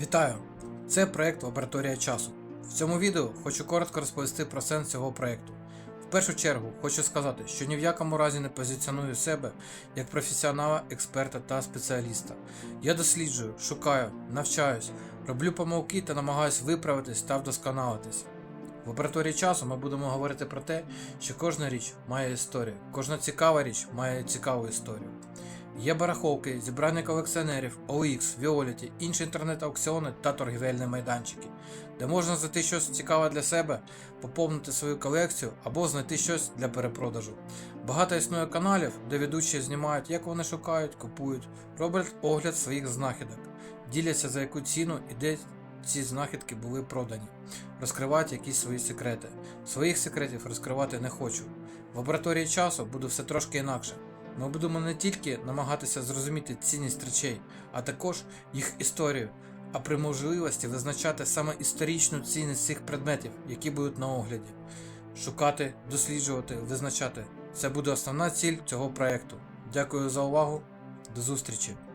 Вітаю! Це проект Лабораторія часу. В цьому відео хочу коротко розповісти про сенс цього проекту. В першу чергу хочу сказати, що ні в якому разі не позиціоную себе як професіонала, експерта та спеціаліста. Я досліджую, шукаю, навчаюсь, роблю помилки та намагаюсь виправитись та вдосконалитись. В лабораторії часу ми будемо говорити про те, що кожна річ має історію, кожна цікава річ має цікаву історію. Є барахолки, зібрання колекціонерів, OX, Violet, інші інтернет-аукціони та торгівельні майданчики, де можна знайти щось цікаве для себе, поповнити свою колекцію або знайти щось для перепродажу. Багато існує каналів, де ведучі знімають, як вони шукають, купують, роблять огляд своїх знахідок, діляться за яку ціну і де ці знахідки були продані, розкривають якісь свої секрети. Своїх секретів розкривати не хочу. В лабораторії часу буде все трошки інакше. Ми будемо не тільки намагатися зрозуміти цінність речей, а також їх історію, а при можливості визначати саме історичну цінність цих предметів, які будуть на огляді. Шукати, досліджувати, визначати. Це буде основна ціль цього проєкту. Дякую за увагу. До зустрічі!